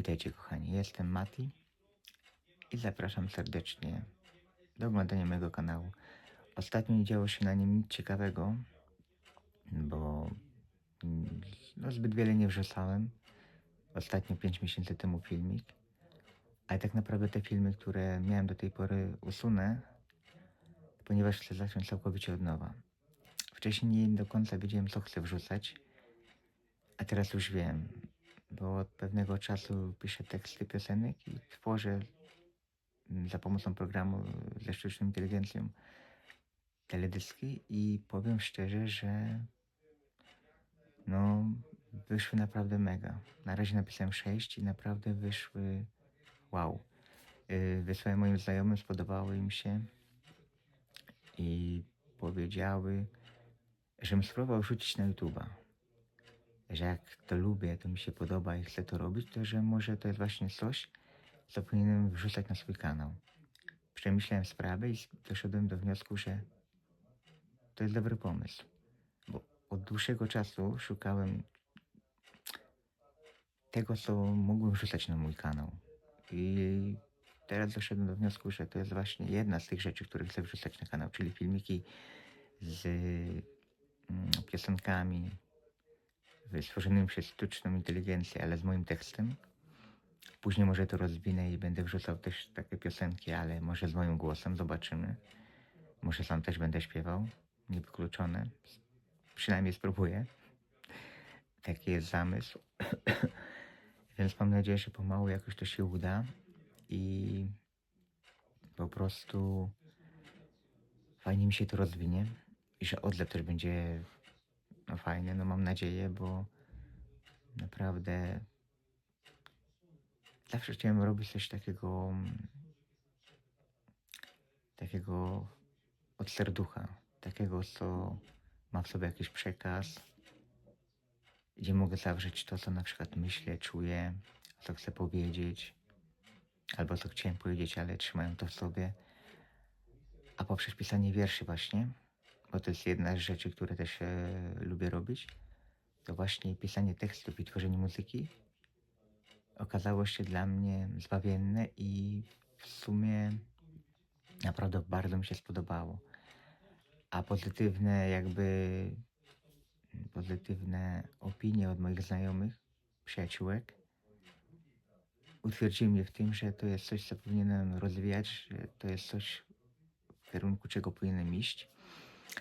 Witajcie kochani, jestem Mati i zapraszam serdecznie do oglądania mojego kanału. Ostatnio nie działo się na nim nic ciekawego, bo no, zbyt wiele nie wrzucałem. Ostatnio 5 miesięcy temu filmik, ale tak naprawdę te filmy, które miałem do tej pory usunę, ponieważ chcę zacząć całkowicie od nowa. Wcześniej nie do końca wiedziałem, co chcę wrzucać, a teraz już wiem, bo od pewnego czasu piszę teksty piosenek i tworzę mm, za pomocą programu ze sztuczną inteligencją teledyski i powiem szczerze, że no wyszły naprawdę mega. Na razie napisałem 6 i naprawdę wyszły wow. Yy, moim znajomym, spodobało im się i powiedziały, żebym spróbował rzucić na YouTube'a. Że jak to lubię, to mi się podoba i chcę to robić, to że może to jest właśnie coś, co powinienem wrzucać na swój kanał. Przemyślałem sprawę i doszedłem do wniosku, że to jest dobry pomysł. Bo od dłuższego czasu szukałem tego, co mógłbym wrzucać na mój kanał. I teraz doszedłem do wniosku, że to jest właśnie jedna z tych rzeczy, które chcę wrzucać na kanał, czyli filmiki z mm, piosenkami stworzonymi przez sztuczną inteligencję, ale z moim tekstem. Później może to rozwinę i będę wrzucał też takie piosenki, ale może z moim głosem, zobaczymy. Może sam też będę śpiewał, niewykluczone. Przynajmniej spróbuję. Taki jest zamysł. Więc mam nadzieję, że pomału jakoś to się uda i po prostu fajnie mi się to rozwinie i że odlew też będzie no fajny, no mam nadzieję, bo naprawdę zawsze chciałem robić coś takiego takiego od serducha, takiego, co ma w sobie jakiś przekaz, gdzie mogę zawrzeć to, co na przykład myślę, czuję, co chcę powiedzieć, albo co chciałem powiedzieć, ale trzymałem to w sobie. A poprzez pisanie wierszy właśnie, bo to jest jedna z rzeczy, które też e, lubię robić, to właśnie pisanie tekstów i tworzenie muzyki okazało się dla mnie zbawienne i w sumie naprawdę bardzo mi się spodobało. A pozytywne jakby pozytywne opinie od moich znajomych, przyjaciółek utwierdziły mnie w tym, że to jest coś, co powinienem rozwijać, że to jest coś, w kierunku czego powinienem iść.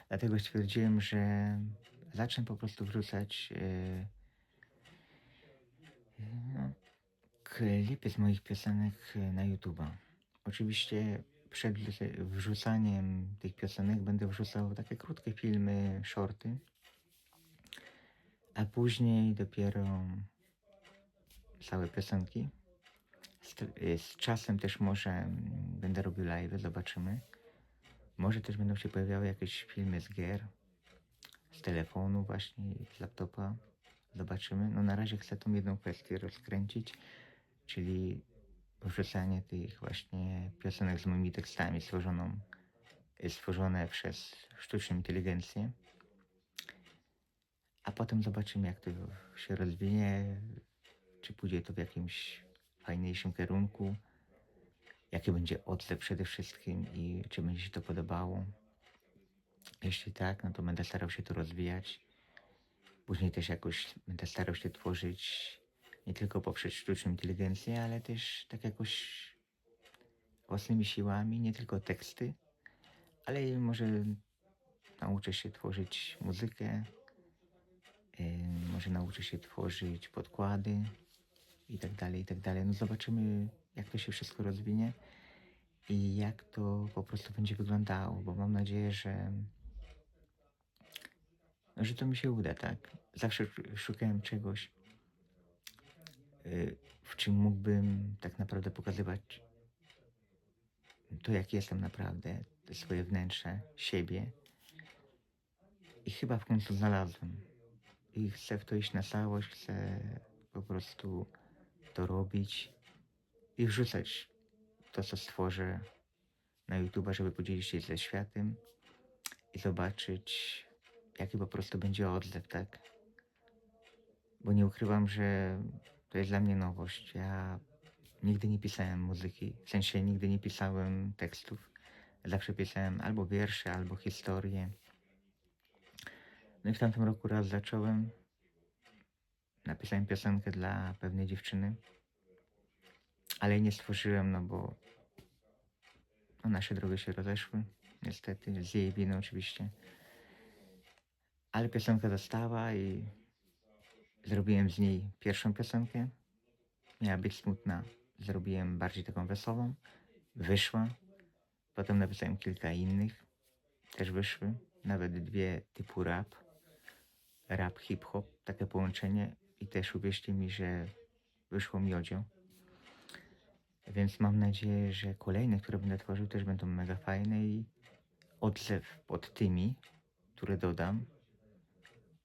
Dlatego stwierdziłem, że zacznę po prostu wrzucać e, no, klipy z moich piosenek e, na YouTube'a. Oczywiście przed wrzucaniem tych piosenek będę wrzucał takie krótkie filmy, shorty, a później dopiero całe piosenki. Z, z czasem też może będę robił live, zobaczymy. Może też będą się pojawiały jakieś filmy z gier, z telefonu właśnie, z laptopa. Zobaczymy. No na razie chcę tą jedną kwestię rozkręcić, czyli wrzucanie tych właśnie piosenek z moimi tekstami stworzoną, stworzone przez sztuczną inteligencję. A potem zobaczymy, jak to się rozwinie, czy pójdzie to w jakimś fajniejszym kierunku, jaki będzie odzew przede wszystkim i czy będzie się to podobało. Jeśli tak, no to będę starał się to rozwijać. Później też jakoś będę starał się tworzyć nie tylko poprzez sztuczną inteligencję, ale też tak jakoś własnymi siłami, nie tylko teksty, ale może nauczę się tworzyć muzykę, Ym, może nauczę się tworzyć podkłady i tak dalej, i tak dalej. No zobaczymy, jak to się wszystko rozwinie i jak to po prostu będzie wyglądało, bo mam nadzieję, że, że to mi się uda, tak? Zawsze sz- szukałem czegoś, y, w czym mógłbym tak naprawdę pokazywać to, jak jestem naprawdę, swoje wnętrze, siebie. I chyba w końcu znalazłem i chcę w to iść na całość, chcę po prostu to robić i wrzucać to, co stworzę na YouTube, żeby podzielić się ze światem i zobaczyć, jaki po prostu będzie odzew, tak? Bo nie ukrywam, że to jest dla mnie nowość. Ja nigdy nie pisałem muzyki, w sensie nigdy nie pisałem tekstów. Zawsze pisałem albo wiersze, albo historie. No i w tamtym roku raz zacząłem. Napisałem piosenkę dla pewnej dziewczyny, ale nie stworzyłem, no bo no nasze drogi się rozeszły, niestety, z jej winy oczywiście. Ale piosenka została i zrobiłem z niej pierwszą piosenkę. Miała być smutna, zrobiłem bardziej taką wesołą. Wyszła. Potem napisałem kilka innych, też wyszły. Nawet dwie typu rap. Rap, hip-hop, takie połączenie. I też uwierzcie mi, że wyszło miodzio. Więc mam nadzieję, że kolejne, które będę tworzył, też będą mega fajne i odzew pod tymi, które dodam.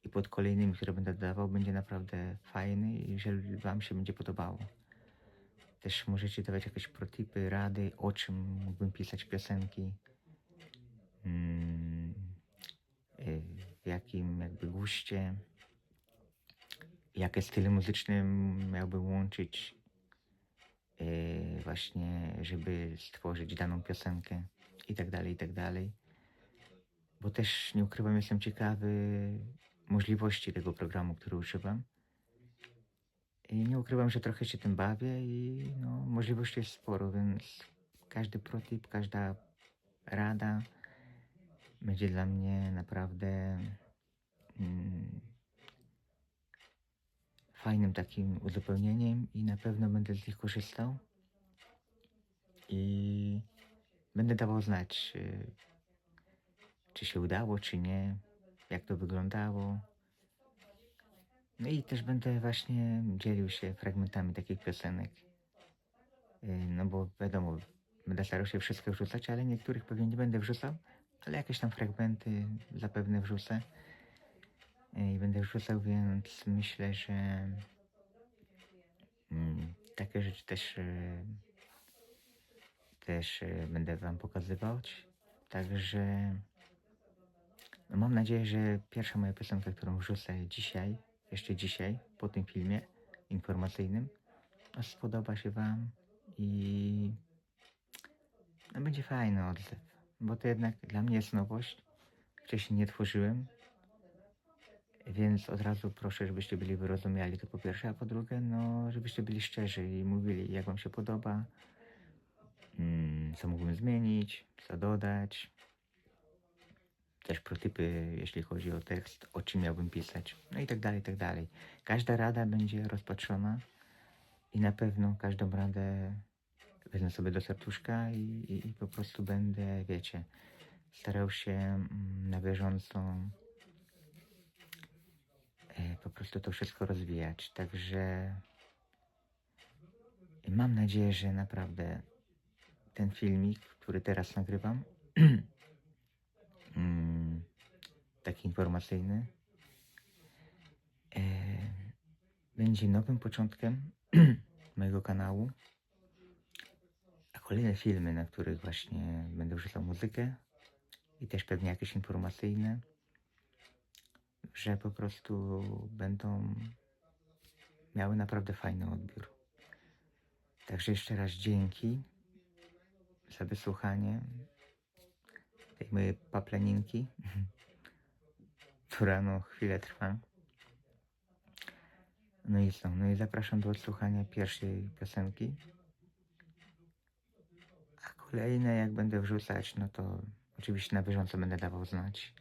I pod kolejnymi, które będę dodawał, będzie naprawdę fajny i jeżeli Wam się będzie podobało. Też możecie dawać jakieś protipy, rady, o czym mógłbym pisać piosenki, mm, y, w jakim jakby guście, jakie style muzyczne miałbym łączyć, y, właśnie, żeby stworzyć daną piosenkę i tak dalej, i tak dalej. Bo też nie ukrywam, jestem ciekawy możliwości tego programu, który używam. I nie ukrywam, że trochę się tym bawię i no, możliwości jest sporo, więc każdy protip, każda rada będzie dla mnie naprawdę mm, fajnym takim uzupełnieniem i na pewno będę z nich korzystał. I będę dawał znać, y, czy się udało, czy nie, jak to wyglądało. No i też będę właśnie dzielił się fragmentami takich piosenek. Y, No bo wiadomo, będę starał się wszystko wrzucać, ale niektórych pewnie nie będę wrzucał, ale jakieś tam fragmenty zapewne wrzucę. I będę wrzucał, więc myślę, że mm, takie rzeczy też, y, też y, będę Wam pokazywać. Także no mam nadzieję, że pierwsza moja piosenka, którą wrzucę dzisiaj, jeszcze dzisiaj, po tym filmie informacyjnym, spodoba się Wam i no, będzie fajny odzew, bo to jednak dla mnie jest nowość. Wcześniej nie tworzyłem, więc od razu proszę, żebyście byli wyrozumiali to po pierwsze, a po drugie, no, żebyście byli szczerzy i mówili, jak Wam się podoba, mm, co mógłbym zmienić, co dodać. Też protypy, jeśli chodzi o tekst, o czym miałbym pisać, no i tak dalej, i tak dalej. Każda rada będzie rozpatrzona i na pewno każdą radę wezmę sobie do serduszka i, i, i po prostu będę, wiecie, starał się mm, na bieżąco po prostu to wszystko rozwijać. Także mam nadzieję, że naprawdę ten filmik, który teraz nagrywam, mm, taki informacyjny, e, będzie nowym początkiem mojego kanału. A kolejne filmy, na których właśnie będę wrzucał muzykę i też pewnie jakieś informacyjne, że po prostu będą miały naprawdę fajny odbiór. Także jeszcze raz dzięki za wysłuchanie tej mojej papleninki, która no chwilę trwa. No i co? No i zapraszam do odsłuchania pierwszej piosenki. A kolejne jak będę wrzucać, no to oczywiście na bieżąco będę dawał znać.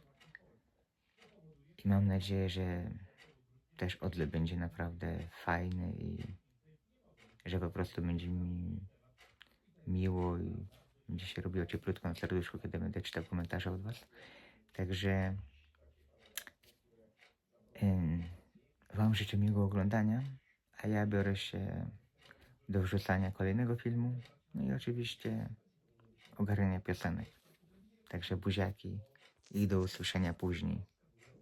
I mam nadzieję, że też odlew będzie naprawdę fajny i że po prostu będzie mi miło i będzie się robiło cieplutko na serduszku, kiedy będę czytał komentarze od Was. Także ym, Wam życzę miłego oglądania, a ja biorę się do wrzucania kolejnego filmu, no i oczywiście ogarniania piosenek. Także buziaki i do usłyszenia później.